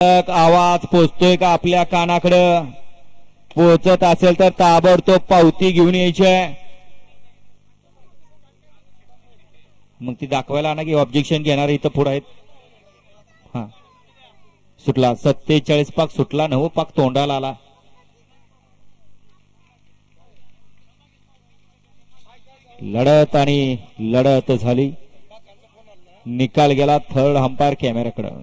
आवाज पोचतोय का आपल्या कानाकडं? पोचत असेल तर ताबडतोब पावती घेऊन यायची. आहे मग ती दाखवायला आणा की ऑब्जेक्शन घेणारे इथं पुढे आहेत. हा. सुटला. सत्तेचाळीस पाक सुटला नऊ पाक तोंडाला आला. लढत आणि लढत झाली. निकाल गेला थर्ड अंपायर कॅमेऱ्याकडं.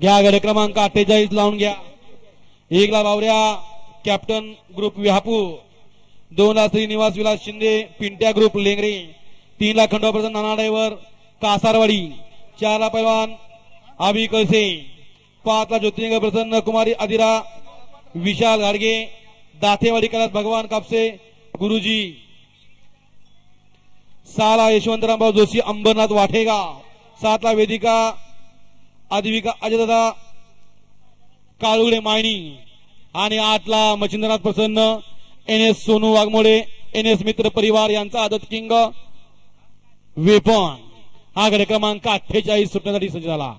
घ्या गडे क्रमांक अठ्ठेचाळीस लावून घ्या. एकला बावऱ्या कॅप्टन ग्रुप विहापू दोनला श्रीनिवास विलास शिंदे पिंट्या ग्रुप लेंगरे. तीनला ला खंडोबा नाना ड्रायव्हर कासारवाडी. चारला पैलवान आबी कळसे. पाचला ज्योतिलिंग प्रसन्न कुमारी अधिरा विशाल घाडगे. दाथेवाडी कलात भगवान कापसे गुरुजी. सहाला यशवंतरामभाऊ जोशी अंबरनाथ वाठेगाव. सातला वेदिका आदिविका अजयदादा काळुगडे मायनी आणि आठला Machhindranath Prasanna N S Sonu Waghmode N S मित्र परिवार यांचा आदत किंग वेपन. हा गड क्रमांक अठ्ठेचाळीस सुटण्यासाठी सज्ज झाला